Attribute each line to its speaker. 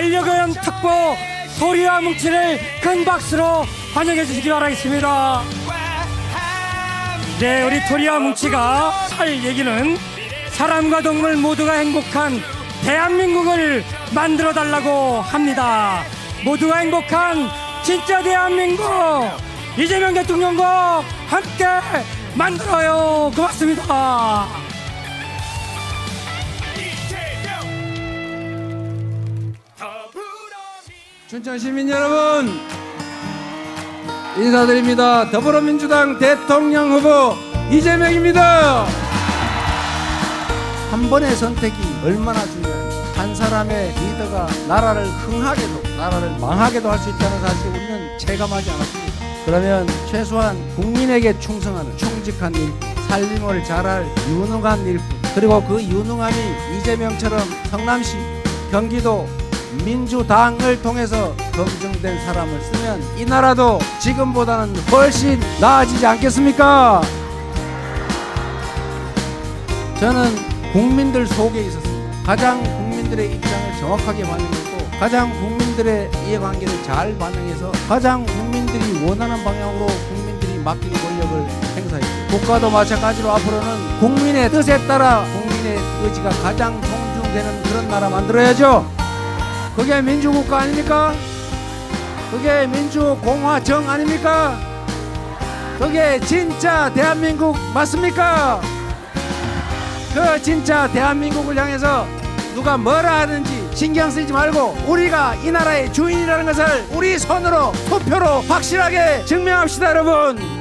Speaker 1: 반려견 특보 도리와 뭉치를 큰 박수로 환영해 주시기 바라겠습니다. 네, 우리 도리와 뭉치가 할 얘기는 사람과 동물 모두가 행복한 대한민국을 만들어 달라고 합니다. 모두가 행복한 진짜 대한민국 이재명 대통령과 함께 만들어요. 고맙습니다.
Speaker 2: 춘천 시민 여러분 인사드립니다. 더불어민주당 대통령 후보 이재명입니다. 한 번의 선택이 얼마나 중요한지 한 사람의 리더가 나라를 흥하게도 나라를 망하게도 할 수 있다는 사실을 우리는 체감하지 않았습니다. 그러면 최소한 국민에게 충성하는 충직한 일, 살림을 잘할 유능한 일꾼 그리고 그 유능함이 이재명처럼 성남시 경기도 민주당을 통해서 검증된 사람을 쓰면 이 나라도 지금보다는 훨씬 나아지지 않겠습니까? 저는 국민들 속에 있었습니다. 가장 국민들의 입장을 정확하게 반영했고 가장 국민들의 이해관계를 잘 반영해서 가장 국민들이 원하는 방향으로 국민들이 맡긴 권력을 행사했고 국가도 마찬가지로 앞으로는 국민의 뜻에 따라 국민의 의지가 가장 존중되는 그런 나라 만들어야죠. 그게 민주국가 아닙니까? 그게 민주공화정 아닙니까? 그게 진짜 대한민국 맞습니까? 그 진짜 대한민국을 향해서 누가 뭐라 하는지 신경 쓰지 말고 우리가 이 나라의 주인이라는 것을 우리 손으로 투표로 확실하게 증명합시다 여러분